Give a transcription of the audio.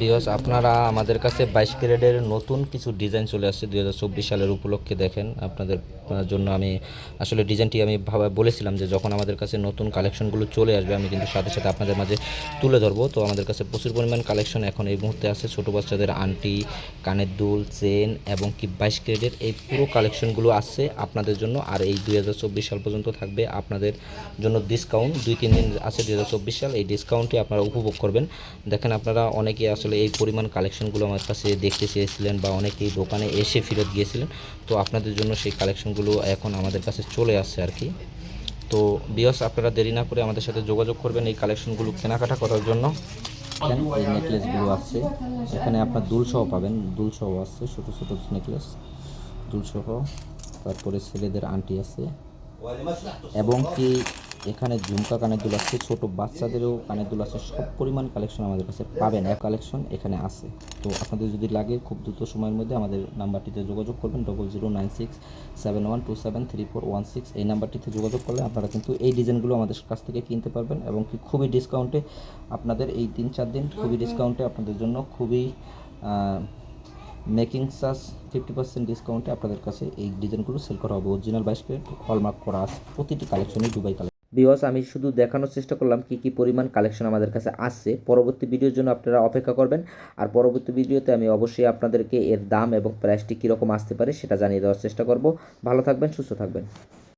Because আপনারা আমাদের কাছে বাইশ ক্যারেটের নতুন কিছু ডিজাইন চলে আসছে দুই হাজার চব্বিশ সালের উপলক্ষে দেখেন। আপনাদের জন্য আমি আসলে ডিজাইনটি আমি ভাবা বলেছিলাম যে যখন আমাদের কাছে নতুন কালেকশনগুলো চলে আসবে, আমি কিন্তু সাথে সাথে আপনাদের মাঝে তুলে ধরবো। তো আমাদের কাছে প্রচুর পরিমাণ কালেকশন এখন এই মুহূর্তে আছে। ছোটো বাচ্চাদের আন্টি, কানের দুল, চেন এবং কি বাইশ ক্যারেটের এই পুরো কালেকশনগুলো আসছে আপনাদের জন্য। আর এই দুই হাজার চব্বিশ সাল পর্যন্ত থাকবে আপনাদের জন্য ডিসকাউন্ট দুই, তিন দিন আছে দুই হাজার চব্বিশ সাল। এই ডিসকাউন্টটি আপনারা উপভোগ করবেন। দেখেন আপনারা অনেকে আসলে এই পরিমাণ কালেকশনগুলো আমার কাছে দেখতে চেয়েছিলেন বা অনেকেই দোকানে এসে ফেরত গিয়েছিলেন। তো আপনাদের জন্য সেই কালেকশনগুলো এখন আমাদের কাছে চলে আসছে আর কি। তো বিয়স আপনারা দেরি না করে আমাদের সাথে যোগাযোগ করবেন এই কালেকশনগুলো কেনাকাটা করার জন্য। এই নেকলেসগুলো আছে। এখানে আপনার দুলসহ পাবেন। দুলসহ আছে, ছোটো ছোটো নেকলেস দুলসহ তারপরে ছেলেদের আন্টি আছে। এবং কি এখানে ঝুমকা কানের দুল আছে, ছোটো বাচ্চাদেরও কানের দুল আছে, সব পরিমাণ কালেকশন আমাদের কাছে পাবেন। এক কালেকশন এখানে আছে। তো আপনাদের যদি লাগে, খুব দ্রুত সময়ের মধ্যে আমাদের নাম্বারটিতে যোগাযোগ করবেন double zero nine six seven one two seven three four one six এই নাম্বারটিতে যোগাযোগ করলে আপনারা কিন্তু এই ডিজাইনগুলো আমাদের কাছ থেকে কিনতে পারবেন এবং কি খুবই ডিসকাউন্টে আপনাদের এই তিন চার দিন খুবই ডিসকাউন্টে আপনাদের জন্য খুবই মেকিং চার্জ ফিফটি পার্সেন্ট ডিসকাউন্টে আপনাদের কাছে এই ডিজাইনগুলো সেল করা হবে। অরিজিনাল বাইশ ক্যারেট হলমার্ক করা আছে। প্রতিটি কালেকশনই দুবাই কালেকশন বিওয়াস আমি শুধু দেখানোর চেষ্টা করলাম কি কি পরিমাণ কালেকশন আমাদের কাছে আসছে। পরবর্তী ভিডিওর জন্য আপনারা অপেক্ষা করবেন। আর পরবর্তী ভিডিওতে আমি অবশ্যই আপনাদেরকে এর দাম এবং প্রাইসটি কীরকম আসতে পারে সেটা জানিয়ে দেওয়ার চেষ্টা করব। ভালো থাকবেন, সুস্থ থাকবেন।